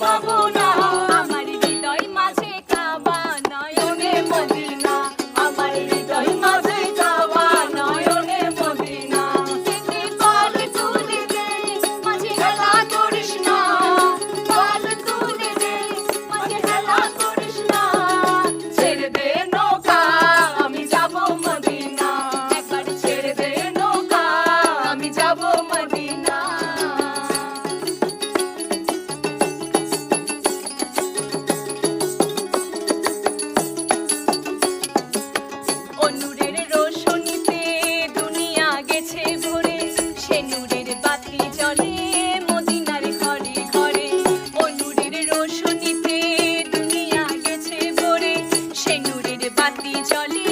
পাবো না আমার হৃদয় মাঝে কাবা, নয়নে মদিনা। আমার হৃদয় মাঝে কাবা, নয়নে মদিনা। তিনি পাল তুলে দে, মাঝে হেলা করিস না। পাল তুলে দে, মাঝে হেলা করিস না। ছেড়ে দে না চলে